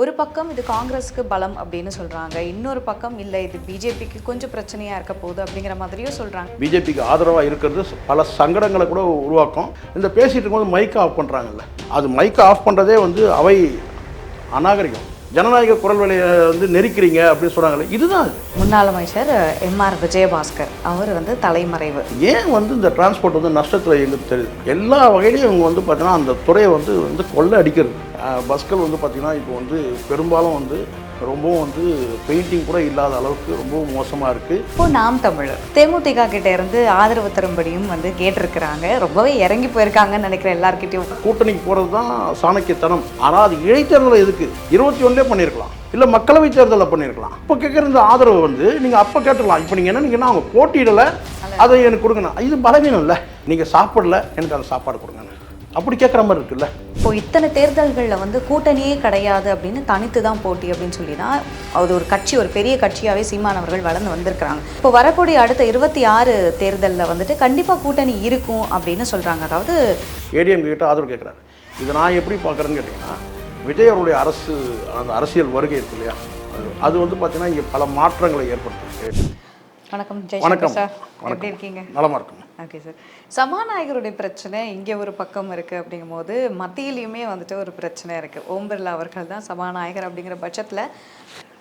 ஒரு பக்கம் இது காங்கிரஸுக்கு பலம் அப்படின்னு சொல்றாங்க இன்னொரு பக்கம் இல்லை இது பிஜேபிக்கு கொஞ்சம் பிரச்சனையா இருக்க போகுது அப்படிங்கிற மாதிரியும் சொல்றாங்க. பிஜேபிக்கு ஆதரவாக இருக்கிறது பல சங்கடங்களை கூட உருவாக்கும். இந்த பேசிட்டு இருக்கும்போது மைக்கை ஆஃப் பண்ணுறாங்கல்ல அது மைக்கை ஆஃப் பண்ணுறதே வந்து அவை அநாகரிகம். ஜனநாயக குரல் வழியை வந்து நெரிக்கிறீங்க அப்படின்னு சொல்கிறாங்களே இதுதான் முன்னாள் அமைச்சர் எம்ஆர் விஜயபாஸ்கர் அவர் வந்து தலைமறைவு. ஏன் வந்து இந்த டிரான்ஸ்போர்ட் வந்து நஷ்டத்தில் எங்களுக்கு தெரியுது எல்லா வகையிலையும் இவங்க வந்து பார்த்தீங்கன்னா அந்த துறையை வந்து வந்து கொள்ளை அடிக்கிறது. பஸ்கள் வந்து பார்த்திங்கன்னா இப்போ வந்து பெரும்பாலும் வந்து ரொம்பவும் வந்து பெயிண்டிங் கூட இல்லாத அளவுக்கு ரொம்பவும் மோசமாக இருக்குது இப்போ நாம் தமிழர். தேமுதிக கிட்ட இருந்து ஆதரவு தரும்படியும் வந்து கேட்டிருக்கிறாங்க. ரொம்பவே இறங்கி போயிருக்காங்கன்னு நினைக்கிறேன் எல்லார்கிட்டயும். கூட்டணிக்கு போகிறது தான் சாணக்கியத்தனம். ஆனால் அது இடைத்தேர்தல் எதுக்கு? இருபத்தி ஒன்றுலே பண்ணியிருக்கலாம் இல்லை மக்களவை தேர்தலில் பண்ணியிருக்கலாம் இப்போ கேட்குற இந்த ஆதரவு வந்து நீங்கள் அப்போ கேட்டுக்கலாம். இப்போ நீங்கள் என்ன நீங்கள் அவங்க போட்டியிடலை அதை எனக்கு கொடுங்கண்ணா. இது பலவீனம் இல்லை நீங்கள் சாப்பிடல எனக்கு அந்த சாப்பாடு கொடுங்க அப்படி கேட்குற மாதிரி இருக்குல்ல? இப்போ இத்தனை தேர்தல்களில் வந்து கூட்டணியே கிடையாது அப்படின்னு தனித்து தான் போட்டி அப்படின்னு சொல்லி தான் அது ஒரு கட்சி ஒரு பெரிய கட்சியாகவே சீமானவர்கள் வளர்ந்து வந்திருக்கிறாங்க. இப்போ வரக்கூடிய அடுத்த இருபத்தி ஆறு தேர்தலில் வந்துட்டு கண்டிப்பாக கூட்டணி இருக்கும் அப்படின்னு சொல்கிறாங்க அதாவது ஏடிஎம் கிட்ட ஆதரவு கேட்குறாரு இதை நான் எப்படி பார்க்குறேன்னு கேட்டிங்கன்னா விஜய் அவருடைய அரசு அந்த அரசியல் வருகை இருக்கு இல்லையா? அது- வந்து பார்த்தீங்கன்னா இங்கே பல மாற்றங்களை ஏற்படுத்திருக்கு வணக்கம். வணக்கம். எப்படி இருக்கீங்க? நலமாக இருக்கும். ஓகே சார் சபாநாயகருடைய பிரச்சனை இங்கே ஒரு பக்கம் இருக்குது அப்படிங்கும்போது மத்தியிலையுமே வந்துட்டு ஒரு பிரச்சனை இருக்குது ஓம் பிர்லா அவர்கள் தான் சபாநாயகர் அப்படிங்கிற பட்சத்தில்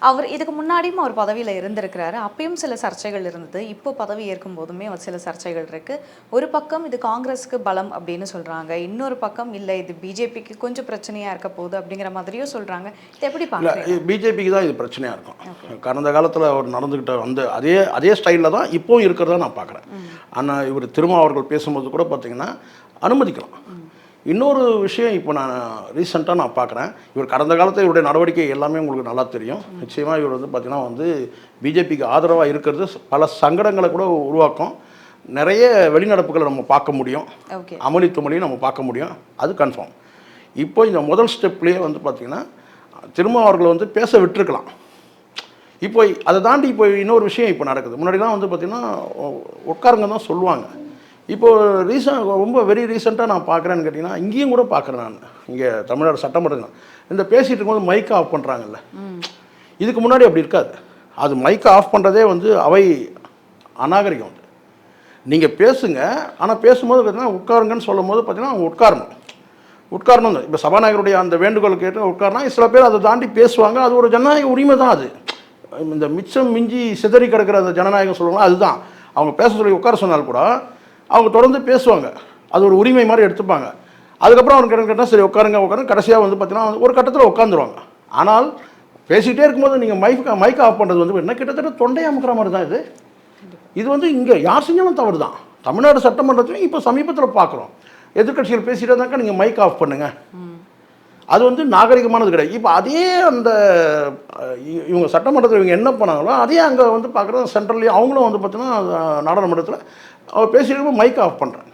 அவர் இதுக்கு முன்னாடியும் அவர் பதவியில் இருந்திருக்கிறாரு. அப்பயும் சில சர்ச்சைகள் இருந்தது. இப்போ பதவி ஏற்கும் போதுமே ஒரு சில சர்ச்சைகள் இருக்குது ஒரு பக்கம் இது காங்கிரஸுக்கு பலம் அப்படின்னு சொல்கிறாங்க இன்னொரு பக்கம் இல்லை இது பிஜேபிக்கு கொஞ்சம் பிரச்சனையாக இருக்க போகுது அப்படிங்கிற மாதிரியும் சொல்கிறாங்க இது எப்படி பார்க்குறீங்க? பிஜேபிக்கு தான் இது பிரச்சனையாக இருக்கும். கடந்த காலத்தில் அவர் நடந்துக்கிட்ட அந்த அதே அதே ஸ்டைலில் தான் இப்போவும் இருக்கிறதா நான் பார்க்குறேன். ஆனால் இவர் திரும்ப அவர்கள் பேசும்போது கூட பார்த்தீங்கன்னா அனுமதிக்கலாம். இன்னொரு விஷயம் இப்போ நான் ரீசெண்டாக நான் பார்க்குறேன். இவர் கடந்த காலத்தில் இவருடைய நடவடிக்கை எல்லாமே உங்களுக்கு நல்லா தெரியும். நிச்சயமாக இவர் வந்து பார்த்தீங்கன்னா வந்து பிஜேபிக்கு ஆதரவாக இருக்கிறது பல சங்கடங்களை கூட உருவாக்கும். நிறைய வெளிநடப்புகளை நம்ம பார்க்க முடியும். அமளி துமளியும் நம்ம பார்க்க முடியும். அது கன்ஃபார்ம் இப்போ இந்த முதல் ஸ்டெப்லேயே வந்து பார்த்திங்கன்னா திரும்ப அவர்களை வந்து பேச விட்டுருக்கலாம். இப்போ அதை தாண்டி இப்போ இன்னொரு விஷயம் இப்போ நடக்குது. முன்னாடிலாம் வந்து பார்த்திங்கன்னா உட்காருங்க தான் சொல்லுவாங்க. இப்போ ரீசன் ரொம்ப வெரி ரீசெண்டாக நான் பார்க்குறேன்னு கேட்டிங்கன்னா இங்கேயும் கூட பார்க்குறேன் நான். இங்கே தமிழ்நாடு சட்டமன்றத்தில். இந்த பேசிகிட்டு இருக்கும்போது மைக்கை ஆஃப் பண்ணுறாங்கல்ல இதுக்கு முன்னாடி அப்படி இருக்காது. அது மைக்கை ஆஃப் பண்ணுறதே வந்து அவை அநாகரிகம் அது நீங்கள் பேசுங்க ஆனால் பேசும்போது பார்த்தீங்கன்னா உட்காருங்கன்னு சொல்லும் போது பார்த்தீங்கன்னா அவங்க உட்காரணும். உட்காரணும் இப்போ சபாநாயகருடைய அந்த வேண்டுகோள் கேட்டு உட்காரனா சில பேர் அதை தாண்டி பேசுவாங்க. அது ஒரு ஜனநாயக உரிமை தான் அது. இந்த மிச்சம் மிஞ்சி சிதறி கிடக்கிற அந்த ஜனநாயகம் சொல்லுவாங்க அதுதான். அவங்க பேச சொல்லி உட்கார சொன்னால் கூட அவங்க தொடர்ந்து பேசுவாங்க. அது ஒரு உரிமை மாதிரி எடுத்துப்பாங்க. அதுக்கப்புறம் அவங்க கிட்ட கேட்டால் சரி உட்காருங்க உட்காருங்க. கடைசியாக வந்து பார்த்தீங்கன்னா ஒரு கட்டத்தில் உட்காந்துருவாங்க. ஆனால் பேசிக்கிட்டே இருக்கும்போது நீங்கள் மைக் மைக் ஆஃப் பண்ணுறது வந்து என்ன கிட்டத்தட்ட தொண்டை அமுக்கிற மாதிரி தான் இது. இது வந்து இங்கே யார் செஞ்சாலும் தவறு தான் தமிழ்நாடு சட்டமன்றத்திலையும் இப்போ சமீபத்தில் பார்க்குறோம் எதிர்க்கட்சிகள் பேசிட்டே தாக்கா நீங்கள் மைக் ஆஃப் பண்ணுங்கள் அது வந்து நாகரிகமானது கிடையாது. இப்போ அதே அந்த இ- இவங்க சட்டமன்றத்தில் இவங்க என்ன பண்ணாங்களோ அதே அங்கே வந்து பார்க்குறது சென்ட்ரல்லையும் அவங்களும் வந்து பார்த்தீங்கன்னா நாடாளுமன்றத்தில் அவர் பேசிட்டு மைக் ஆஃப் பண்ணுறாங்க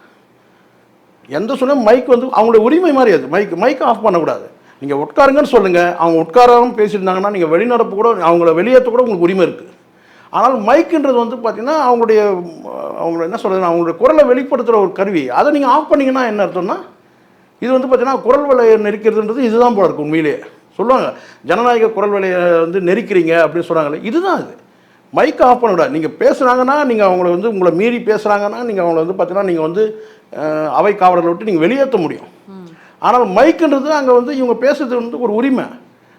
எந்த சொன்னால் மைக் வந்து அவங்களுடைய உரிமை மாதிரி அது. மைக் மைக் ஆஃப் பண்ணக்கூடாது. நீங்கள் உட்காருங்கன்னு சொல்லுங்கள் அவங்க உட்காராமல் பேசியிருந்தாங்கன்னா நீங்கள் வெளிநடப்பு கூட அவங்கள வெளியேற்ற கூட உங்களுக்கு உரிமை இருக்குது ஆனால் மைக்குன்றது வந்து பார்த்திங்கன்னா அவங்களுடைய அவங்கள என்ன சொல்கிறது அவங்களுடைய குரலை வெளிப்படுத்துகிற ஒரு கருவி. அதை நீங்கள் ஆஃப் பண்ணிங்கன்னா என்ன அர்த்தம்னா இது வந்து பார்த்தீங்கன்னா குரல் வலையை நெரிக்கிறதுன்றது இதுதான் போல இருக்கும் உண்மையிலேயே சொல்லுவாங்க ஜனநாயக குரல் வலையை வந்து நெரிக்கிறீங்க அப்படின்னு சொல்கிறாங்களே இதுதான் அது மைக் ஆஃப் பண்ணக்கூடாது நீங்கள் பேசுகிறாங்கன்னா நீங்கள் அவங்கள வந்து உங்களை மீறி பேசுகிறாங்கன்னா நீங்கள் அவங்கள வந்து பார்த்தீங்கன்னா நீங்கள் வந்து அவை காவலர்களை விட்டு நீங்கள் வெளியேற்ற முடியும். ஆனால் மைக்குன்றது அங்கே வந்து இவங்க பேசுறது வந்து ஒரு உரிமை.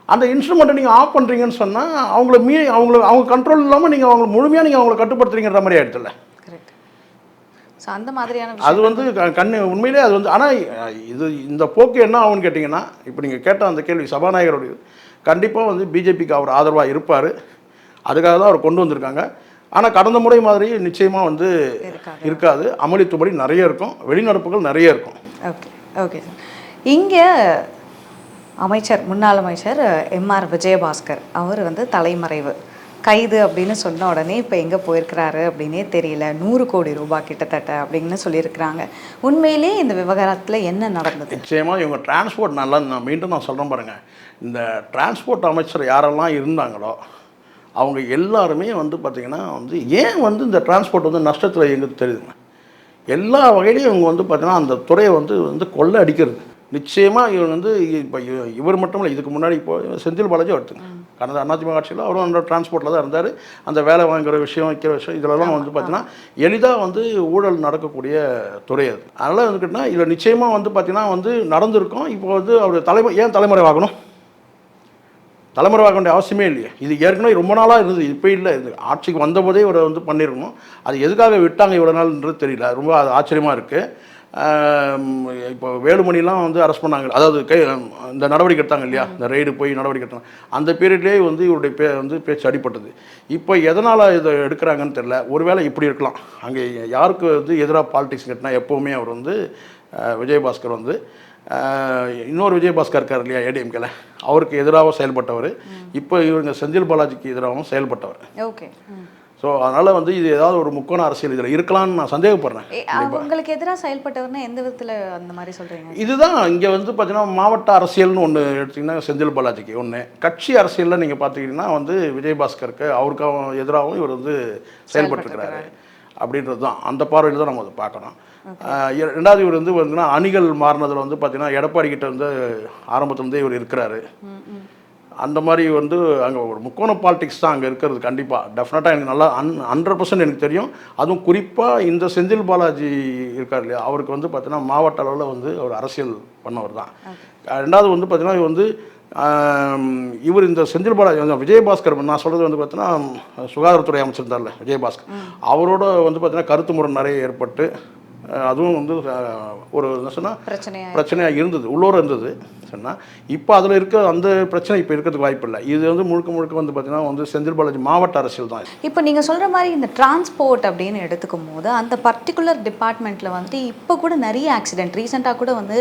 அந்த இன்ஸ்ட்ருமெண்ட்டை நீங்கள் ஆஃப் பண்ணுறீங்கன்னு சொன்னால் அவங்கள மீறி அவங்கள அவங்க கண்ட்ரோல் இல்லாமல் நீங்கள் அவங்களை முழுமையாக நீங்கள் அவங்கள கட்டுப்படுத்துறீங்கிற மாதிரி ஆயிடுச்சுல்ல ஸோ அந்த மாதிரியான அது வந்து கண்ணு உண்மையிலே அது வந்து ஆனால் இது இந்த போக்கு என்ன ஆகும்னு கேட்டிங்கன்னா இப்போ நீங்கள் கேட்ட அந்த கேள்வி சபாநாயகருடைய கண்டிப்பாக வந்து பிஜேபிக்கு அவர் ஆதரவாக இருப்பார். அதுக்காக தான் அவர் கொண்டு வந்திருக்காங்க. ஆனால் கடந்த முறை மாதிரி நிச்சயமாக வந்து இருக்காது. இருக்காது. அமளி துமளி நிறைய இருக்கும். வெளிநடப்புகள் நிறைய இருக்கும். Okay okay. சார் இங்கே அமைச்சர் முன்னாள் அமைச்சர் எம்ஆர் விஜயபாஸ்கர் அவர் வந்து தலைமறைவு. கைது அப்படின்னு சொன்ன உடனே இப்போ எங்கே போயிருக்கிறாரு அப்படின்னே தெரியல. நூறு கோடி ரூபாய் கிட்டத்தட்ட அப்படின்னு சொல்லியிருக்கிறாங்க. உண்மையிலே இந்த விவகாரத்தில் என்ன நடந்தது? நிச்சயமாக இவங்க டிரான்ஸ்போர்ட் நல்லா நான் மீண்டும் நான் சொல்கிறேன் பாருங்கள் இந்த டிரான்ஸ்போர்ட் அமைச்சர் யாரெல்லாம் இருந்தாங்களோ அவங்க எல்லாருமே வந்து பார்த்திங்கன்னா வந்து ஏன் வந்து இந்த டிரான்ஸ்போர்ட் வந்து நஷ்டத்தில் எங்களுக்கு தெரியுதுங்க எல்லா வகையிலையும் இவங்க வந்து பார்த்திங்கன்னா அந்த துறையை வந்து வந்து கொள்ளை அடிக்கிறது. நிச்சயமாக இவங்க வந்து இப்போ இவர் மட்டும் இல்லை இதுக்கு முன்னாடி இப்போ செந்தில் பாலாஜி எடுத்துங்க கடந்த அதிமுக ஆட்சியில் அவரும் அந்த டிரான்ஸ்போர்ட்டில் தான் இருந்தார். அந்த வேலை வாங்குற விஷயம் வைக்கிற விஷயம் இதிலெல்லாம் வந்து பார்த்தீங்கன்னா எளிதாக வந்து ஊழல் நடக்கக்கூடிய துறை அது. அதனால் வந்துக்கிட்டா இதில் நிச்சயமாக வந்து பார்த்தீங்கன்னா வந்து நடந்திருக்கும். இப்போ வந்து அவர் தலைமை ஏன் தலைமுறை ஆகணும் தலைமுறை ஆக வேண்டிய அவசியமே இல்லையே. இது ஏற்கனவே ரொம்ப நாளாக இருந்தது இப்போ இல்லை. இது ஆட்சிக்கு வந்தபோதே இவரை வந்து பண்ணியிருக்கணும் அது எதுக்காக விட்டாங்க இவ்வளோ நாள்ன்றது தெரியல. ரொம்ப அது ஆச்சரியமாக இருக்குது இப்போ வேலுமணிலாம் வந்து அரெஸ்ட் பண்ணாங்க. அதாவது கை இந்த நடவடிக்கை எடுத்தாங்க இல்லையா? இந்த ரெய்டு போய் நடவடிக்கை எடுத்தாங்க. அந்த பீரியட்லேயே வந்து இவருடைய பே வந்து பேச்சு அடிப்பட்டது இப்போ எதனால் இதை எடுக்கிறாங்கன்னு தெரில ஒருவேளை இப்படி இருக்கலாம். அங்கே யாருக்கு வந்து எதிராக பாலிடிக்ஸ் கட்டினா எப்போவுமே அவர் வந்து விஜயபாஸ்கர் வந்து இன்னொரு விஜயபாஸ்கர் இருக்கார் இல்லையா ஏடிஎம்கேல. அவருக்கு எதிராகவும் செயல்பட்டவர். இப்போ இவங்க செந்தில் பாலாஜிக்கு எதிராகவும் செயல்பட்டவர். ஓகே. ஸோ அதனால் வந்து இது ஏதாவது ஒரு முக்கோண அரசியல் இதில் இருக்கலாம்னு நான் சந்தேகப்படுறேன். உங்களுக்கு எதிராக செயல்பட்டவர்னா எந்த விதத்துல அந்த மாதிரி சொல்றீங்க? இதுதான் இங்கே வந்து பார்த்தீங்கன்னா மாவட்ட அரசியல்னு ஒன்று எடுத்திங்கன்னா செந்தில் பாலாஜிக்கு ஒன்று கட்சி அரசியலில் நீங்கள் பார்த்துக்கிட்டிங்கன்னா வந்து விஜயபாஸ்கருக்கு அவருக்காகவும் எதிராகவும் இவர் வந்து செயல்பட்டுருக்கிறாரு. அப்படின்றது தான் அந்த பார்வையில் தான் நம்ம அதை பார்க்கணும். ரெண்டாவது இவர் வந்து பார்த்தீங்கன்னா அணிகள் மாறினதில் வந்து பார்த்தீங்கன்னா எடப்பாடி கிட்ட வந்து ஆரம்பத்துலேருந்தே இவர் இருக்கிறாரு. அந்த மாதிரி வந்து அங்கே ஒரு முக்கோண பாலிடிக்ஸ் தான் அங்கே இருக்கிறது கண்டிப்பாக டெஃபினட்டாக எனக்கு நல்லா அன் ஹண்ட்ரட் பர்சன்ட் எனக்கு தெரியும். அதுவும் குறிப்பாக இந்த செந்தில் பாலாஜி இருக்கார் இல்லையா அவருக்கு வந்து பார்த்தீங்கன்னா மாவட்ட அளவில் வந்து அவர் அரசியல் பண்ணவர் தான். ரெண்டாவது வந்து பார்த்தீங்கன்னா இவர் வந்து இவர் இந்த செந்தில் பாலாஜி விஜயபாஸ்கர் நான் சொல்கிறது வந்து பார்த்தீங்கன்னா சுகாதாரத்துறை அமைச்சிருந்தார்ல விஜயபாஸ்கர். அவரோட வந்து பார்த்தீங்கன்னா கருத்து முறை நிறைய ஏற்பட்டு அதுவும் வந்து ஒரு என்ன சொன்னால் பிரச்சனையா பிரச்சனையாக இருந்தது உள்ளூர இருந்தது. சொன்னால் இப்போ அதில் இருக்க அந்த பிரச்சனை இப்போ இருக்கிறதுக்கு வாய்ப்பு இல்லை. இது வந்து முழுக்க முழுக்க வந்து பார்த்தீங்கன்னா வந்து செந்தில் பாலாஜி மாவட்ட அரசியல் தான். இப்போ நீங்கள் சொல்கிற மாதிரி இந்த டிரான்ஸ்போர்ட் அப்படின்னு எடுத்துக்கும் போது அந்த பர்டிகுலர் டிபார்ட்மெண்ட்டில் வந்துட்டு இப்போ கூட நிறைய ஆக்சிடென்ட் ரீசெண்டாக கூட வந்து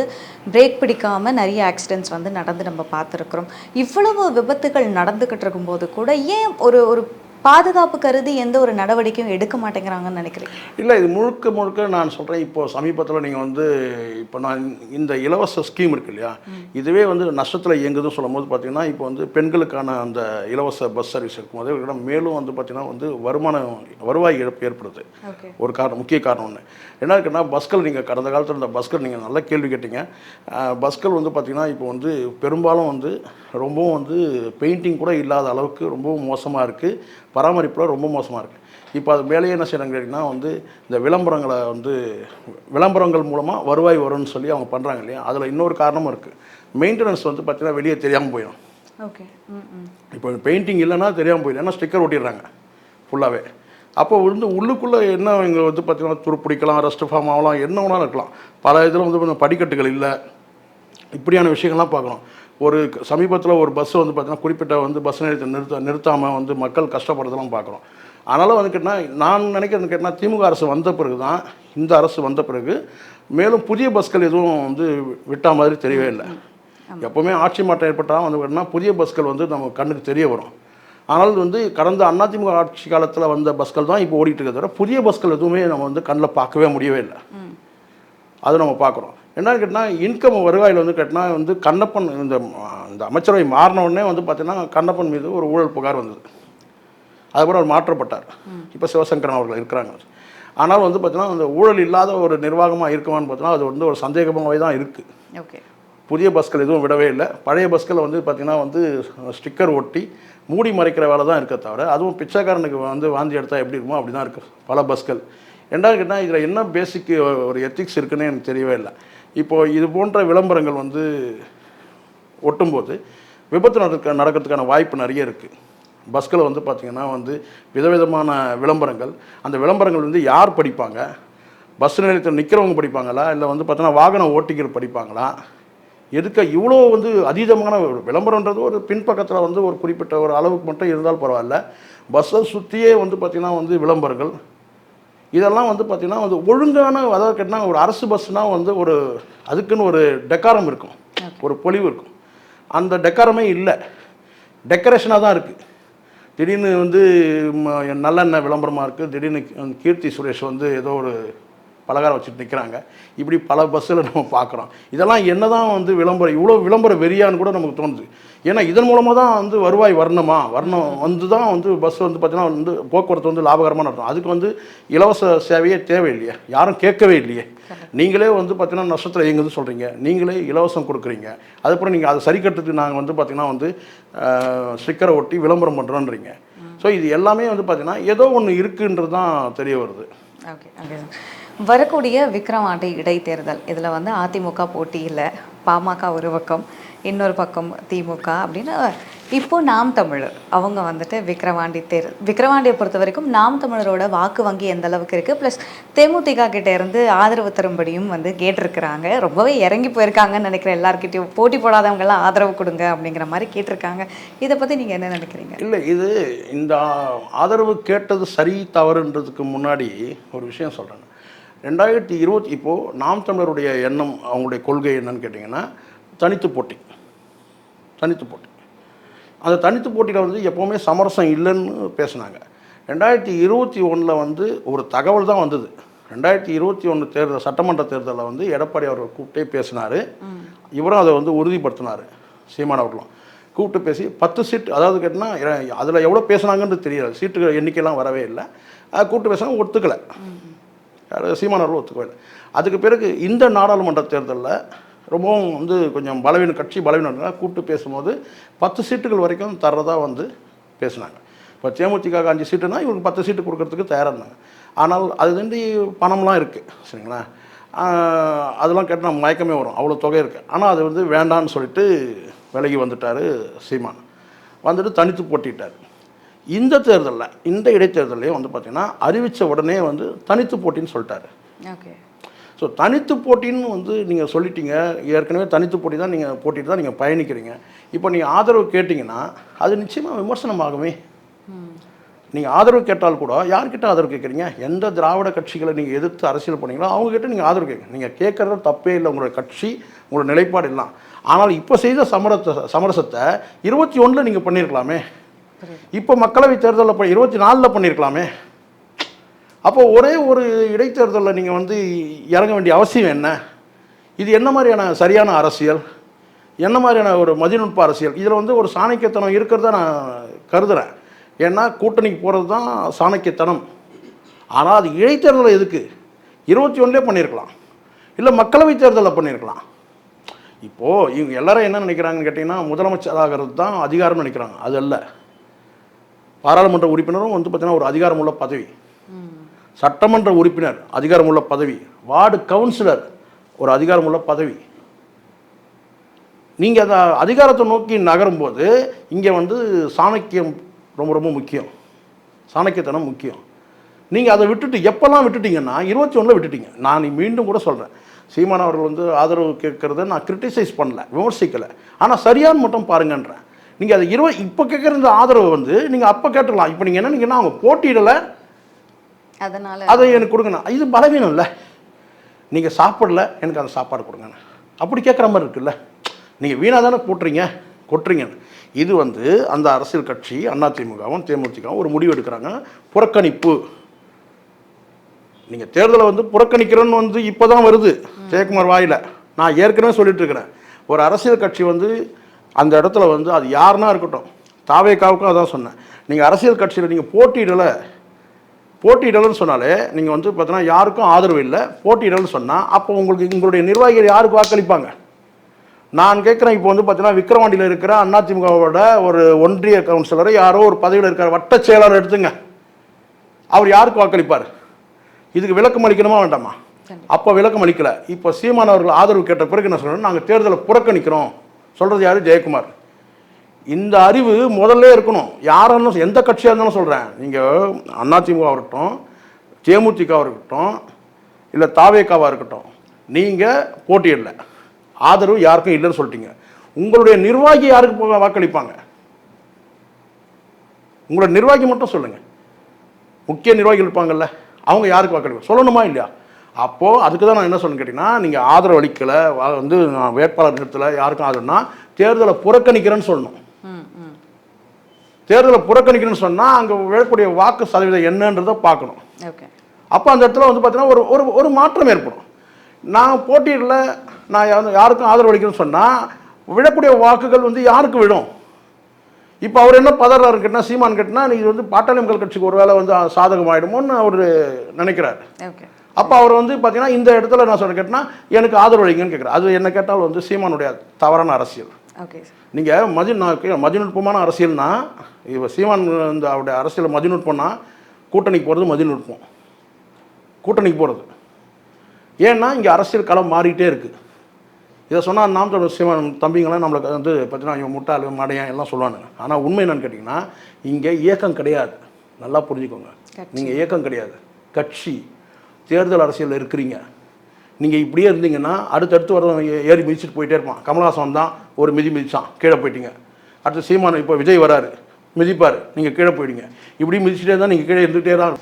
பிரேக் பிடிக்காம நிறைய ஆக்சிடென்ட்ஸ் வந்து நடந்து நம்ம பார்த்துருக்குறோம். இவ்வளவு விபத்துகள் நடந்துக்கிட்டு இருக்கும்போது கூட ஏன் ஒரு ஒரு பாதுகாப்பு கருதி எந்த ஒரு நடவடிக்கையும் எடுக்க மாட்டேங்கிறாங்கன்னு நினைக்கிறீங்க? இல்லை இது முழுக்க முழுக்க நான் சொல்கிறேன் இப்போ சமீபத்தில் நீங்கள் வந்து இப்போ நான் இந்த இலவச ஸ்கீம் இருக்கு இல்லையா? இதுவே வந்து நஷ்டத்தில் இயங்குதுன்னு சொல்லும் போது பார்த்தீங்கன்னா இப்போ வந்து பெண்களுக்கான அந்த இலவச பஸ் சர்வீஸ் இருக்கும்போது இவர்கிட்ட மேலும் வந்து பார்த்தீங்கன்னா வந்து வருமானம் வருவாய் இழப்பு ஏற்படுது. ஒரு காரணம் முக்கிய காரணம் ஒன்று என்ன இருக்குன்னா பஸ்கள் நீங்கள் கடந்த காலத்தில் இருந்த பஸ்கள் நீங்கள் நல்ல கேள்வி கேட்டீங்க. பஸ்கள் வந்து பார்த்திங்கன்னா இப்போ வந்து பெரும்பாலும் வந்து ரொம்பவும் வந்து பெயிண்டிங் கூட இல்லாத அளவுக்கு ரொம்பவும் மோசமாக இருக்குது பராமரிப்பில் ரொம்ப மோசமாக இருக்குது இப்போ அது மேலேயே என்ன செய்கிறாங்க கேட்டிங்கன்னா வந்து இந்த விளம்பரங்களை வந்து விளம்பரங்கள் மூலமாக வருவாய் வரும்னு சொல்லி அவங்க பண்ணுறாங்க இல்லையா? அதில் இன்னொரு காரணமும் இருக்குது மெயின்டெனன்ஸ் வந்து பார்த்திங்கன்னா வெளியே தெரியாமல் போயிடும். ஓகே. இப்போ பெயிண்டிங் இல்லைன்னா தெரியாமல் போயிடும். ஏன்னா ஸ்டிக்கர் ஒட்டிடுறாங்க. ஃபுல்லாகவே அப்போ வந்து உள்ளுக்குள்ளே என்ன இங்கே வந்து பார்த்தீங்கன்னா துருப்பிடிக்கலாம் ரெஸ்ட் ஃபார்ம் ஆகலாம் என்ன வேணாலும் இருக்கலாம். பல இதில் வந்து கொஞ்சம் படிக்கட்டுகள் இல்லை. இப்படியான விஷயங்கள்லாம் பார்க்குறோம் ஒரு சமீபத்தில் ஒரு பஸ் வந்து பார்த்தீங்கன்னா குறிப்பிட்ட வந்து பஸ் நிறுத்த நிறுத்த நிறுத்தாமல் வந்து மக்கள் கஷ்டப்படுறதெல்லாம் பார்க்குறோம் அதனால் வந்து கேட்டால் நான் நினைக்கிறது கேட்டால் திமுக அரசு வந்த பிறகு தான் இந்த அரசு வந்த பிறகு மேலும் புதிய பஸ்கள் எதுவும் வந்து விட்டா மாதிரி தெரியவே இல்லை. எப்போவுமே ஆட்சி மாற்றம் ஏற்பட்டால் வந்து கேட்டால் புதிய பஸ்கள் வந்து நம்ம கண்ணுக்கு தெரிய வரும். ஆனால் வந்து கடந்த அதிமுக ஆட்சி காலத்தில் வந்த பஸ்கள் தான் இப்போ ஓடிட்டு இருக்கிறத தவிர புதிய பஸ்கள் எதுவுமே நம்ம வந்து கண்ணில் பார்க்கவே முடியவே இல்லை. அது நம்ம பார்க்குறோம் என்னன்னு கேட்டால் இன்கம் வருவாயில் வந்து கேட்டால் வந்து கண்ணப்பன் இந்த இந்த அமைச்சரவை மாறின உடனே வந்து பார்த்தீங்கன்னா கண்ணப்பன் மீது ஒரு ஊழல் புகார் வந்தது. அதுக்கப்புறம் அவர் மாற்றப்பட்டார். இப்போ சிவசங்கரன் அவர்கள் இருக்கிறாங்க. ஆனால் வந்து பார்த்தீங்கன்னா அந்த ஊழல் இல்லாத ஒரு நிர்வாகமாக இருக்குமான்னு பார்த்தீங்கன்னா அது வந்து ஒரு சந்தேகமாகவே தான் இருக்குது ஓகே. புதிய பஸ்கள் எதுவும் விடவே இல்லை. பழைய பஸ்களை வந்து பார்த்திங்கன்னா வந்து ஸ்டிக்கர் ஒட்டி மூடி மறைக்கிற வேலை தான் இருக்க தவிர அதுவும் பிச்சைக்காரனுக்கு வந்து வாந்தி எடுத்தால் எப்படி இருக்குமோ அப்படி தான் இருக்குது பல பஸ்கள். ரெண்டாவது கேட்டால் இதில் என்ன பேசிக் ஒரு எத்திக்ஸ் இருக்குன்னு எனக்கு தெரியவே இல்லை. இப்போது இது போன்ற விளம்பரங்கள் வந்து ஒட்டும்போது விபத்து நடக்க நடக்கிறதுக்கான வாய்ப்பு நிறைய இருக்குது பஸ்கில் வந்து பார்த்திங்கன்னா வந்து விதவிதமான விளம்பரங்கள். அந்த விளம்பரங்கள் வந்து யார் படிப்பாங்க? பஸ் நிலையத்தில் நிற்கிறவங்க படிப்பாங்களா? இல்லை வந்து பார்த்தீங்கன்னா வாகன ஓட்டிகள் படிப்பாங்களா? எதுக்க இவ்வளோ வந்து அதீதமான ஒரு விளம்பரன்றது ஒரு பின்பக்கத்தில் வந்து ஒரு குறிப்பிட்ட ஒரு அளவுக்கு மட்டும் இருந்தால் பரவாயில்ல. பஸ்ஸை சுற்றியே வந்து பார்த்திங்கன்னா வந்து விளம்பரங்கள். இதெல்லாம் வந்து பார்த்திங்கன்னா வந்து ஒழுங்கான அதாவது கேட்டால் ஒரு அரசு பஸ்னால் வந்து ஒரு அதுக்குன்னு ஒரு டெக்காரம் இருக்கும். ஒரு பொலிவு இருக்கும். அந்த டெக்காரமே இல்லை. டெக்கரேஷனாக தான் இருக்குது திடீர்னு வந்து நல்லெண்ணெய் விளம்பரமாக இருக்குது திடீர்னு கீர்த்தி சுரேஷ் வந்து ஏதோ ஒரு பலகாரம் வச்சுட்டு நிற்கிறாங்க இப்படி பல பஸ்ஸில் நம்ம பார்க்குறோம். இதெல்லாம் என்னதான் வந்து விளம்பரம் இவ்வளோ விளம்பர வெறியான்னு கூட நமக்கு தோணுது. ஏன்னா இதன் மூலமாக தான் வந்து வருவாய் வரணுமா? வரணும் வந்து தான் வந்து பஸ் வந்து பார்த்தீங்கன்னா வந்து போக்குவரத்து வந்து லாபகரமாக நடத்தும் அதுக்கு வந்து இலவச சேவையே தேவையில்லையே. யாரும் கேட்கவே இல்லையே. நீங்களே வந்து பார்த்தீங்கன்னா நஷ்டத்தில் இயங்குது சொல்கிறீங்க நீங்களே இலவசம் கொடுக்குறீங்க. அதுக்கப்புறம் நீங்கள் அதை சரி கட்டுறதுக்கு நாங்கள் வந்து பார்த்தீங்கன்னா வந்து ஸ்டிக்கரை ஒட்டி விளம்பரம் பண்ணுறோன்றீங்க ஸோ இது எல்லாமே வந்து பார்த்தீங்கன்னா ஏதோ ஒன்று இருக்குன்றது தான் தெரிய வருது. ஓகே ஓகே வரக்கூடிய விக்ரவாண்டி இடைத்தேர்தல். இதில் வந்து அதிமுக போட்டி இல்லை. பாமக ஒரு பக்கம் இன்னொரு பக்கம் திமுக அப்படின்னு இப்போ நாம் தமிழர். அவங்க வந்துட்டு விக்ரவாண்டி தேர் விக்ரவாண்டியை பொறுத்த வரைக்கும் நாம் தமிழரோட வாக்கு வங்கி எந்த அளவுக்கு இருக்குது ப்ளஸ் தேமுதிக கிட்டே இருந்து ஆதரவு தரும்படியும் வந்து கேட்டிருக்கிறாங்க. ரொம்பவே இறங்கி போயிருக்காங்கன்னு நினைக்கிறேன் எல்லாருக்கிட்டையும் போட்டி போடாதவங்கெல்லாம் ஆதரவு கொடுங்க அப்படிங்கிற மாதிரி கேட்டிருக்காங்க. இதை பற்றி நீங்கள் என்ன நினைக்கிறீங்க? இல்லை இது இந்த ஆதரவு கேட்டது சரி தவறுன்றதுக்கு முன்னாடி ஒரு விஷயம் சொல்கிறேன் ரெண்டாயிரத்தி இருபத்தி இப்போது நாம் தமிழருடைய எண்ணம் அவங்களுடைய கொள்கை என்னன்னு கேட்டிங்கன்னா தனித்து போட்டி. தனித்து போட்டி. அந்த தனித்து போட்டியில் வந்து எப்போவுமே சமரசம் இல்லைன்னு பேசுனாங்க. ரெண்டாயிரத்தி இருபத்தி ஒன்றில் வந்து ஒரு தகவல் தான் வந்தது. ரெண்டாயிரத்தி இருபத்தி ஒன்று தேர்தல் சட்டமன்ற தேர்தலில் வந்து எடப்பாடி அவர்கள் கூப்பிட்டே பேசினார். இவரும் அதை வந்து உறுதிப்படுத்தினார் சீமான் அவர்களும். கூப்பிட்டு பேசி பத்து சீட்டு அதாவது கேட்டினா அதில் எவ்வளோ பேசுனாங்கன்னு தெரியல. சீட்டுகள் எண்ணிக்கையெல்லாம் வரவே இல்லை. அதை கூப்பிட்டு பேசினாங்க ஒத்துக்கலை. யார் சீமான் ஒத்துக்கவே இல்லை அதுக்கு பிறகு இந்த நாடாளுமன்ற தேர்தலில் ரொம்பவும் வந்து கொஞ்சம் பலவீன கட்சி பலவீனம் கூப்பிட்டு பேசும்போது பத்து சீட்டுகள் வரைக்கும் தர்றதா வந்து பேசினாங்க. இப்போ தேமுதிக அஞ்சு சீட்டுனா இவருக்கு பத்து சீட்டு கொடுக்கறதுக்கு தயாராக இருந்தாங்க. ஆனால் அது வந்து பணம்லாம் இருக்குது சரிங்களா? அதெல்லாம் கேட்டால் மயக்கமே வரும். அவ்வளோ தொகை இருக்குது ஆனால் அது வந்து வேண்டான்னு சொல்லிட்டு விலகி வந்துட்டார் சீமான். வந்துட்டு தனித்து போட்டிட்டார். இந்த தேர்தலில் இந்த இடைத்தேர்தலையும் வந்து பார்த்திங்கன்னா அறிவித்த உடனே வந்து தனித்து போட்டின்னு சொல்லிட்டாரு. ஓகே. ஸோ தனித்து போட்டின்னு வந்து நீங்கள் சொல்லிட்டீங்க. ஏற்கனவே தனித்து போட்டி தான் நீங்கள் போட்டிட்டு தான் நீங்கள் பயணிக்கிறீங்க. இப்போ நீங்கள் ஆதரவு கேட்டிங்கன்னா அது நிச்சயமாக விமர்சனம் ஆகுமே நீங்கள் ஆதரவு கேட்டால் கூட யார்கிட்ட ஆதரவு கேட்குறீங்க? எந்த திராவிட கட்சிகளை நீங்கள் எதிர்த்து அரசியல் பண்ணீங்களோ அவங்ககிட்ட நீங்கள் ஆதரவு கேட்க நீங்கள் கேட்குறது தப்பே இல்லை உங்களோட கட்சி உங்களோட நிலைப்பாடு எல்லாம். ஆனால் இப்போ செய்த சமரத்தை சமரசத்தை இருபத்தி ஒன்றில் நீங்கள் பண்ணியிருக்கலாமே. இப்போ மக்களவை தேர்தலில் இருபத்தி நாலில் பண்ணியிருக்கலாமே அப்போ ஒரே ஒரு இடைத்தேர்தலில் நீங்கள் வந்து இறங்க வேண்டிய அவசியம் என்ன? இது என்ன மாதிரியான சரியான அரசியல்? என்ன மாதிரியான ஒரு மதிநுட்ப அரசியல்? இதில் வந்து ஒரு சாணக்கியத்தனம் இருக்கிறத நான் கருதுகிறேன் ஏன்னா கூட்டணிக்கு போகிறது தான் சாணக்கியத்தனம். ஆனால் அது இடைத்தேர்தலில் எதுக்கு? இருபத்தி ஒன்றுலேயே பண்ணியிருக்கலாம் இல்லை மக்களவை தேர்தலில் பண்ணியிருக்கலாம் இப்போது இவங்க எல்லாரும் என்ன நினைக்கிறாங்கன்னு கேட்டிங்கன்னா முதலமைச்சராகிறது தான் அதிகாரம்னு நினைக்கிறாங்க. அது அல்ல. பாராளுமன்ற உறுப்பினரும் வந்து பார்த்தீங்கன்னா ஒரு அதிகாரமுள்ள பதவி. சட்டமன்ற உறுப்பினர் அதிகாரமுள்ள பதவி. வார்டு கவுன்சிலர் ஒரு அதிகாரமுள்ள பதவி. நீங்கள் அந்த அதிகாரத்தை நோக்கி நகரும்போது இங்கே வந்து சாணக்கியம் ரொம்ப ரொம்ப முக்கியம். சாணக்கியத்தனம் முக்கியம். நீங்கள் அதை விட்டுட்டு எப்போல்லாம் விட்டுட்டீங்கன்னா இருபத்தி ஒன்றில் விட்டுட்டீங்க. நான் மீண்டும் கூட சொல்கிறேன் சீமான் அவர்கள் வந்து ஆதரவு கேட்குறத நான் கிரிட்டிசைஸ் பண்ணல விமர்சிக்கலை. ஆனால் சரியான்னு மட்டும் பாருங்கன்றேன். நீங்கள் அதை இருபது இப்போ கேட்குற இந்த ஆதரவு வந்து நீங்கள் அப்போ கேட்டுடலாம் இப்போ நீங்கள் என்ன நீங்கன்னா அவங்க போட்டியிடலை. அதனால அதை எனக்கு கொடுங்கண்ணா. இது பலவீனம் இல்லை நீங்கள் சாப்பிடல எனக்கு அந்த சாப்பாடு கொடுங்கண்ணா. அப்படி கேட்குற மாதிரி இருக்குல்ல. நீங்கள் வீணாக தானே போட்டுறீங்க. கொட்டுறீங்க. இது வந்து அந்த அரசியல் கட்சி அதிமுகவும் தேமுதிகவும் ஒரு முடிவு எடுக்கிறாங்க. புறக்கணிப்பு. நீங்கள் தேர்தலை வந்து புறக்கணிக்கிறோன்னு வந்து இப்போ தான் வருது ஜெயக்குமார் வாயில. நான் ஏற்கனவே சொல்லிட்டு இருக்கிறேன். ஒரு அரசியல் கட்சி வந்து அந்த இடத்துல வந்து அது யாருன்னா இருக்கட்டும். தாவேக்காவுக்கும் அதான் சொன்னேன். நீங்கள் அரசியல் கட்சியில் நீங்கள் போட்டியிடலை. போட்டியிடலன்னு சொன்னாலே நீங்கள் வந்து பார்த்தீங்கன்னா யாருக்கும் ஆதரவு இல்லை. போட்டியிடல்னு சொன்னால் அப்போ உங்களுக்கு உங்களுடைய நிர்வாகிகள் யாருக்கு வாக்களிப்பாங்க? நான் கேட்குறேன் இப்போ வந்து பார்த்தீங்கன்னா விக்ரவாண்டியில் இருக்கிற அதிமுகவோட ஒரு ஒன்றிய கவுன்சிலரை யாரோ ஒரு பதவியில் இருக்கிற வட்டச் செயலாளர் எடுத்துங்க. அவர் யாருக்கு வாக்களிப்பார்? இதுக்கு விளக்கம் அளிக்கணுமா வேண்டாமா? அப்போ விளக்கம் அளிக்கல. இப்போ சீமான் அவர்கள் ஆதரவு கேட்ட பிறகு என்ன சொல்கிறேன் நாங்கள் தேர்தலை புறக்கணிக்கிறோம். சொல்கிறது யார்? ஜெயக்குமார். இந்த அறிவு முதல்ல இருக்கணும். யாரெல்லாம் எந்த கட்சியாக இருந்தாலும் சொல்கிறேன் நீங்கள் அதிமுக இருக்கட்டும் தேமுதிக இருக்கட்டும் இல்லை தாவேக்காவாக இருக்கட்டும் நீங்கள் போட்டியிடல ஆதரவு யாருக்கும் இல்லைன்னு சொல்லிட்டீங்க. உங்களுடைய நிர்வாகி யாருக்கு வாக்களிப்பாங்க? உங்களோட நிர்வாகி மட்டும் சொல்லுங்கள் முக்கிய நிர்வாகிகள் இருப்பாங்கல்ல அவங்க யாருக்கு வாக்களிப்பாங்க? சொல்லணுமா இல்லையா? அப்போது அதுக்கு தான் நான் என்ன சொல்லணும் கேட்டிங்கன்னா நீங்கள் ஆதரவு அளிக்கலை வந்து நான் வேட்பாளர் நிறுத்தலை யாருக்கும் ஆதரவுனா தேர்தலை புறக்கணிக்கிறேன்னு சொல்லணும். தேர்தலை புறக்கணிக்கணும்னு சொன்னால் அங்கே விழக்கூடிய வாக்கு சதவீதம் என்னன்றதை பார்க்கணும். அப்போ அந்த இடத்துல வந்து பார்த்தீங்கன்னா ஒரு ஒரு ஒரு மாற்றம் ஏற்படும். நான் போட்டியிடல நான் யாருக்கும் ஆதரவு அளிக்கிறேன்னு சொன்னால் விழக்கூடிய வாக்குகள் வந்து யாருக்கு விழும்? இப்போ அவர் என்ன பதறாரு கேட்டினா சீமான் கேட்டினா நீ வந்து பாட்டாளி மக்கள் கட்சிக்கு ஒரு வேளை வந்து சாதகமாயிடுமோன்னு அவர் நினைக்கிறார். ஓகே. அப்போ அவர் வந்து பார்த்தீங்கன்னா இந்த இடத்துல நான் சொல்ல கேட்டினா எனக்கு ஆதரவு அளிங்கன்னு கேட்குறேன் அது என்ன கேட்டால் வந்து சீமானுடைய தவறான அரசியல். ஓகே நீங்கள் மதி நான் மதிநுட்பமான அரசியல்னா இப்போ சீமான் இந்த அவருடைய அரசியல் மதிநுட்பம்னா கூட்டணிக்கு போகிறது மதிநுட்பம் கூட்டணிக்கு போகிறது ஏன்னா இங்கே அரசியல் களம் மாறிட்டே இருக்குது இதை சொன்னால் நாம் தமிழர் சீமான் தம்பிங்களாம் நம்மளுக்கு வந்து பார்த்தீங்கன்னா இவன் முட்டாள் மடையன் எல்லாம் சொல்லுவானுங்க. ஆனால் உண்மை என்னன்னு கேட்டிங்கன்னா இங்கே இயக்கம் கிடையாது. நல்லா புரிஞ்சுக்கோங்க. நீங்கள் இயக்கம் கிடையாது. கட்சி. தேர்தல் அரசியலில் இருக்கிறீங்க. நீங்கள் இப்படியே இருந்தீங்கன்னா அடுத்தடுத்து வர ஏறி மிதிச்சுட்டு போயிட்டே இருப்பான். கமல்ஹாசன் தான் ஒரு மிதி மிதிச்சான் கீழே போயிட்டீங்க. அடுத்து சீமான் இப்போ விஜய் வராரு மிதிப்பார் நீங்கள் கீழே போயிடுங்க. இப்படி மிதிச்சுட்டே தான் நீங்கள் கீழே இருந்துகிட்டே தான்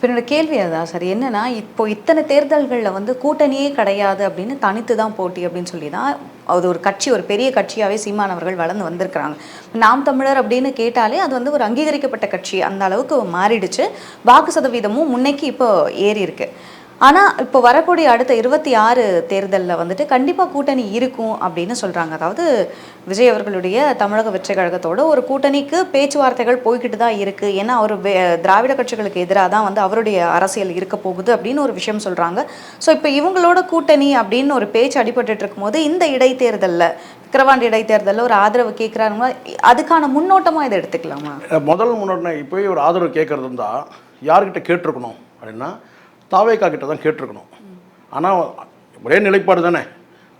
இப்போ என்னோட கேள்வி அதுதான் சார். என்னன்னா இப்போ இத்தனை தேர்தல்களில் வந்து கூட்டணியே கிடையாது அப்படின்னு தனித்து தான் போட்டி அப்படின்னு சொல்லி தான் அது ஒரு கட்சி ஒரு பெரிய கட்சியாகவே சீமானவர்கள் வளர்ந்து வந்திருக்கிறாங்க. நாம் தமிழர் அப்படின்னு கேட்டாலே அது வந்து ஒரு அங்கீகரிக்கப்பட்ட கட்சி. அந்த அளவுக்கு மாறிடுச்சு. வாக்கு சதவீதமும் முன்னைக்கு இப்போ ஏறி இருக்குது ஆனால் இப்போ வரக்கூடிய அடுத்த இருபத்தி ஆறு தேர்தலில் வந்துட்டு கண்டிப்பாக கூட்டணி இருக்கும் அப்படின்னு சொல்கிறாங்க அதாவது விஜய் அவர்களுடைய தமிழக வெற்றி கழகத்தோட ஒரு கூட்டணிக்கு பேச்சுவார்த்தைகள் போய்கிட்டு தான் இருக்குது ஏன்னா அவர் திராவிட கட்சிகளுக்கு எதிராக தான் வந்து அவருடைய அரசியல் இருக்க போகுது அப்படின்னு ஒரு விஷயம் சொல்கிறாங்க ஸோ இப்போ இவங்களோட கூட்டணி அப்படின்னு ஒரு பேச்சு அடிபட்டு இருக்கும்போது இந்த இடைத்தேர்தலில் விக்கிரவாண்டி இடைத்தேர்தலில் ஒரு ஆதரவு கேட்குறாங்க அதுக்கான முன்னோட்டமாக இதை எடுத்துக்கலாமா? முதல் முன்னோட்டம் இப்போயே ஒரு ஆதரவு கேட்குறது இருந்தால் யார்கிட்ட கேட்டிருக்கணும் அப்படின்னா தாவேக்கா கிட்ட தான் கேட்டிருக்கணும். ஆனால் ஒரே நிலைப்பாடு தானே.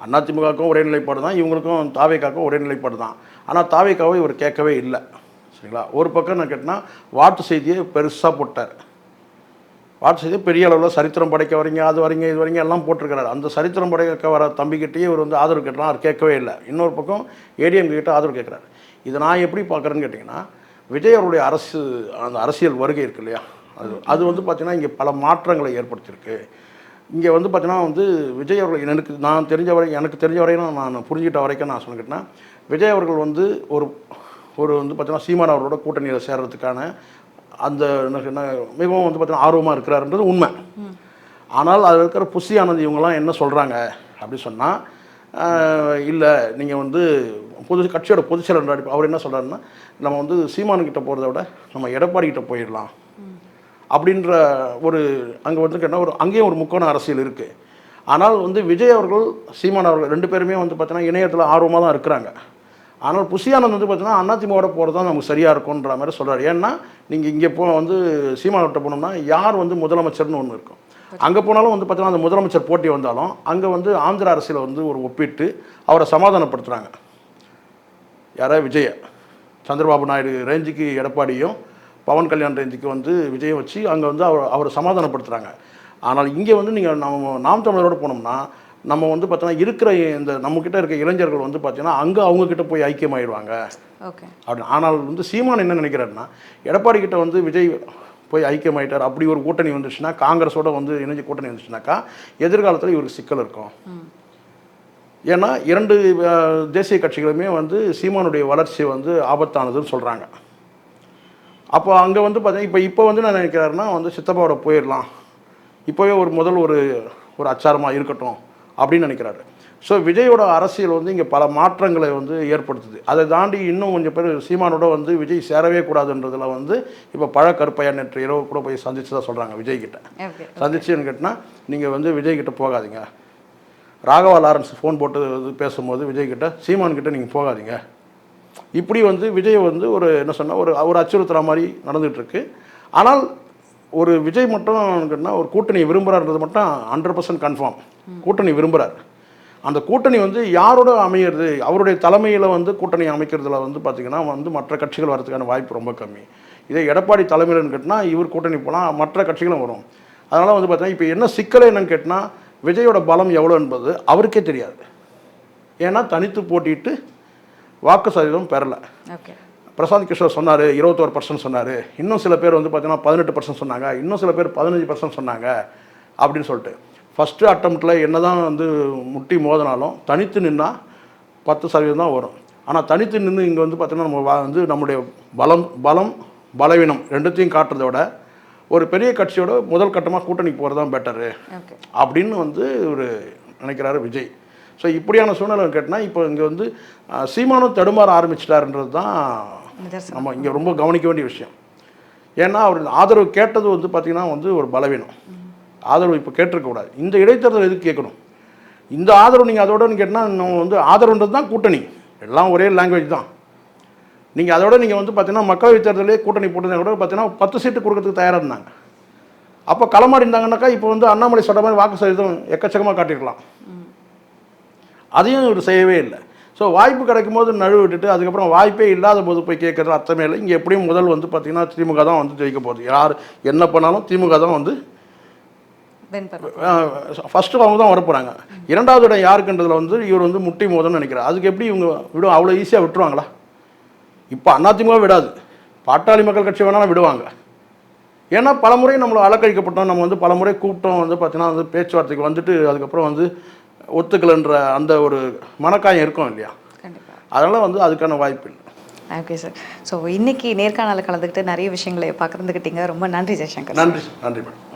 அதிமுகவுக்கும் ஒரே நிலைப்பாடு தான் இவங்களுக்கும் தாவேக்காக்கும் ஒரே நிலைப்பாடு தான். ஆனால் தாவேக்காவை இவர் கேட்கவே இல்லை. சரிங்களா? ஒரு பக்கம் நான் கேட்டேன்னா வாட்டு செய்தியை பெருசாக போட்டார். வாட்டு செய்தியை பெரிய அளவில் சரித்திரம் படைக்க வரீங்க அது வரீங்க இது வரீங்க எல்லாம் போட்டிருக்கிறார். அந்த சரித்திரம் படைக்க வர தம்பிக்கிட்டேயே இவர் வந்து ஆதரவு கேட்டால் அவர் கேட்கவே இல்லை. இன்னொரு பக்கம் ஏடிஎம் கிட்ட ஆதரவு கேட்குறாரு. இதை நான் எப்படி பார்க்குறேன்னு கேட்டிங்கன்னா விஜய் அவருடைய அரசு அந்த அரசியல் வருகை இருக்கு இல்லையா? அது அது வந்து பார்த்திங்கன்னா இங்கே பல மாற்றங்களை ஏற்படுத்தியிருக்கு. இங்கே வந்து பார்த்தீங்கன்னா வந்து விஜய் அவர்கள் எனக்கு நான் தெரிஞ்ச வரை எனக்கு தெரிஞ்ச வரையும் நான் புரிஞ்சுக்கிட்ட வரைக்கும் நான் சொல்லிக்கிட்டேன்னா விஜய் அவர்கள் வந்து ஒரு ஒரு வந்து பார்த்தீங்கன்னா சீமான் அவரோட கூட்டணியில் சேர்றதுக்கான அந்த என்ன என்ன மிகவும் வந்து பார்த்தீங்கன்னா ஆர்வமாக இருக்கிறாருன்றது உண்மை. ஆனால் அதில் இருக்கிற புஷி ஆனந்த் இவங்கெல்லாம் என்ன சொல்கிறாங்க அப்படி சொன்னால் இல்லை நீங்கள் வந்து பொது கட்சியோட பொதுச் செயலர் அவர் என்ன சொல்கிறாருன்னா நம்ம வந்து சீமானுக்கிட்ட போகிறத விட நம்ம எடப்பாடி கிட்ட போயிடலாம். அப்படின்ற ஒரு அங்கே வந்து கேட்டால் ஒரு அங்கேயும் ஒரு முக்கோண அரசியல் இருக்குது ஆனால் வந்து விஜய் அவர்கள் சீமான் அவர்கள் ரெண்டு பேருமே வந்து பார்த்தீங்கன்னா இணையத்தில் ஆர்வமாக தான் இருக்கிறாங்க. ஆனால் புசியானந்த் வந்து பார்த்தீங்கன்னா அதிமுகவோட போகிறது தான் நமக்கு சரியாக இருக்கும்ன்ற மாதிரி சொல்கிறார் ஏன்னா நீங்கள் இங்கே போ வந்து சீமானவர்கிட்ட போனோம்னா யார் வந்து முதலமைச்சர்னு ஒன்று இருக்கும். அங்கே போனாலும் வந்து பார்த்தீங்கன்னா அந்த முதலமைச்சர் போட்டி வந்தாலும் அங்கே வந்து ஆந்திர அரசியலை வந்து ஒரு ஒப்பிட்டு அவரை சமாதானப்படுத்துகிறாங்க யாரா விஜய? சந்திரபாபு நாயுடு ரேஞ்சுக்கு எடப்பாடியும் பவன் கல்யாண் ரேஞ்சுக்கு வந்து விஜயை வச்சு அங்கே வந்து அவர் அவரை சமாதானப்படுத்துகிறாங்க ஆனால் இங்கே வந்து நீங்கள் நம்ம நாம் தமிழரோட போனோம்னா நம்ம வந்து பார்த்தோன்னா இருக்கிற இந்த நம்மக்கிட்ட இருக்க இளைஞர்கள் வந்து பார்த்தீங்கன்னா அங்கே அவங்கக்கிட்ட போய் ஐக்கியமாயிடுவாங்க. ஓகே. அப்படி ஆனால் வந்து சீமான் என்ன நினைக்கிறாருன்னா எடப்பாடி கிட்ட வந்து விஜய் போய் ஐக்கியமாயிட்டார் அப்படி ஒரு கூட்டணி வந்துச்சுன்னா காங்கிரஸோட வந்து இணைஞ்சு கூட்டணி வந்துச்சுனாக்கா எதிர்காலத்தில் இவருக்கு சிக்கல் இருக்கும். ஏன்னா இரண்டு தேசிய கட்சிகளுமே வந்து சீமானுடைய வளர்ச்சி வந்து ஆபத்தானதுன்னு சொல்கிறாங்க அப்போ அங்கே வந்து பார்த்தீங்கன்னா இப்போ இப்போ வந்து நான் நினைக்கிறாருன்னா வந்து சித்தப்பாவோட போயிடலாம். இப்போவே ஒரு முதல் ஒரு ஒரு அச்சாரமாக இருக்கட்டும் அப்படின்னு நினைக்கிறாரு. ஸோ விஜயோட அரசியல் வந்து இங்கே பல மாற்றங்களை வந்து ஏற்படுத்துது. அதை தாண்டி இன்னும் கொஞ்சம் பேர் சீமானோட வந்து விஜய் சேரவே கூடாதுன்றதுல வந்து இப்போ பழ கருப்பையா நேற்று இரவு கூட போய் சந்திச்சதா சொல்கிறாங்க விஜய் கிட்ட சந்திச்சுன்னு கேட்டினா நீங்கள் வந்து விஜய் கிட்ட போகாதீங்க. ராகவா லாரன்ஸ் ஃபோன் போட்டு பேசும்போது விஜய் கிட்ட சீமான் கிட்ட நீங்கள் போகாதீங்க. இப்படி வந்து விஜய் வந்து ஒரு என்ன சொன்னால் ஒரு ஒரு அச்சுறுத்துற மாதிரி நடந்துகிட்ருக்கு ஆனால் ஒரு விஜய் மட்டும் கேட்டினா ஒரு கூட்டணி விரும்புகிறான்றது மட்டும் ஹண்ட்ரட் பர்சன்ட் கன்ஃபார்ம் கூட்டணி விரும்புகிறார் அந்த கூட்டணி வந்து யாரோட அமையிறது? அவருடைய தலைமையில் வந்து கூட்டணி அமைக்கிறதுல வந்து பார்த்திங்கன்னா வந்து மற்ற கட்சிகள் வரதுக்கான வாய்ப்பு ரொம்ப கம்மி. இதே எடப்பாடி தலைமையில்னு கேட்டினா இவர் கூட்டணி போனால் மற்ற கட்சிகளும் வரும். அதனால் வந்து பார்த்தீங்கன்னா இப்போ என்ன சிக்கல் என்னன்னு கேட்டால் விஜயோட பலம் எவ்வளோ என்பது அவருக்கே தெரியாது. ஏன்னா தனித்து போட்டிட்டு வாக்கு சதவீதம் பெறலை. ஓகே பிரசாந்த் கிஷோர் சொன்னார் இருபத்தோரு பர்சன்ட் சொன்னார். இன்னும் சில பேர் வந்து பார்த்தீங்கன்னா பதினெட்டு பர்சன்ட் சொன்னாங்க. இன்னும் சில பேர் பதினஞ்சு பர்சன்ட் சொன்னாங்க அப்படின்னு சொல்லிட்டு. ஃபஸ்ட்டு அட்டம்ப்டில் என்ன தான் வந்து முட்டி மோதினாலும் தனித்து நின்னா பத்து சதவீதம் தான் வரும். ஆனால் தனித்து நின்று இங்கே வந்து பார்த்தீங்கன்னா நம்ம வா- வந்து நம்முடைய பலம் பலம் பலவீனம் ரெண்டுத்தையும் காட்டுறதை விட ஒரு பெரிய கட்சியோட முதல் கட்டமாக கூட்டணி போகிறது தான் பெட்டரு அப்படின்னு வந்து ஒரு நினைக்கிறாரு விஜய். ஸோ இப்படியான சூழ்நிலை கேட்டால் இப்போ இங்கே வந்து சீமானும் தடுமாற ஆரம்பிச்சிட்டாருன்றது தான் நம்ம இங்கே ரொம்ப கவனிக்க வேண்டிய விஷயம். ஏன்னா அவர் ஆதரவு கேட்டது வந்து பார்த்திங்கன்னா வந்து ஒரு பலவீனம். ஆதரவு இப்போ கேட்டிருக்கக்கூடாது. இந்த இடைத்தேர்தல் எதுக்கு கேட்கணும்? இந்த ஆதரவு நீங்கள் அதோட கேட்டால் நம்ம வந்து ஆதரவுன்றது தான் கூட்டணி. எல்லாம் ஒரே லாங்குவேஜ் தான். நீங்கள் அதோட நீங்கள் வந்து பார்த்தீங்கன்னா மக்களவைத் தேர்தலே கூட்டணி போட்டிருந்தா கூட பார்த்தீங்கன்னா பத்து சீட்டு கொடுக்கறதுக்கு தயாராக இருந்தாங்க. அப்போ களமாடி இருந்தாங்கன்னாக்கா இப்போ வந்து அண்ணாமலை சொல்கிற மாதிரி வாக்கு சதவீதம் எக்கச்சக்கமாக காட்டியிருக்கலாம். அதையும் இவர் செய்யவே இல்லை. ஸோ வாய்ப்பு கிடைக்கும் போது நழுவு விட்டுட்டு அதுக்கப்புறம் வாய்ப்பே இல்லாத போது போய் கேட்குறது அர்த்தமே இல்லை. இங்கே எப்படியும் முதல் வந்து பார்த்திங்கன்னா திமுக தான் வந்து ஜெயிக்க போகுது. யார் என்ன பண்ணாலும் திமுக தான் வந்து ஃபஸ்ட்டு அவங்க தான் வரப்போகிறாங்க இரண்டாவது இடம் யாருக்குன்றதுல வந்து இவர் வந்து முட்டி மோதன்னு நினைக்கிறார். அதுக்கு எப்படி இவங்க விடும் அவ்வளோ ஈஸியாக விட்டுருவாங்களா? இப்போ அதிமுக விடாது. பாட்டாளி மக்கள் கட்சி வேணாலும் விடுவாங்க. ஏன்னா பலமுறை நம்மளை அலக்கழிக்கப்பட்டோம் நம்ம வந்து பலமுறை கூப்பிட்டோம். வந்து பார்த்தீங்கன்னா வந்து பேச்சுவார்த்தைக்கு வந்துட்டு அதுக்கப்புறம் வந்து ஒத்துக்கலைன்ற அந்த ஒரு மனக்காயம் இருக்கும் இல்லையா? கண்டிப்பா. அதனால் வந்து அதுக்கான வாய்ப்பு இல்லை. ஓகே சார் ஸோ இன்னைக்கு நேர்காணலில் கலந்துக்கிட்டு நிறைய விஷயங்களை பகிர்ந்துக்கிட்டீங்க ரொம்ப நன்றி ஜெய்சங்கர். நன்றி நன்றி மேடம்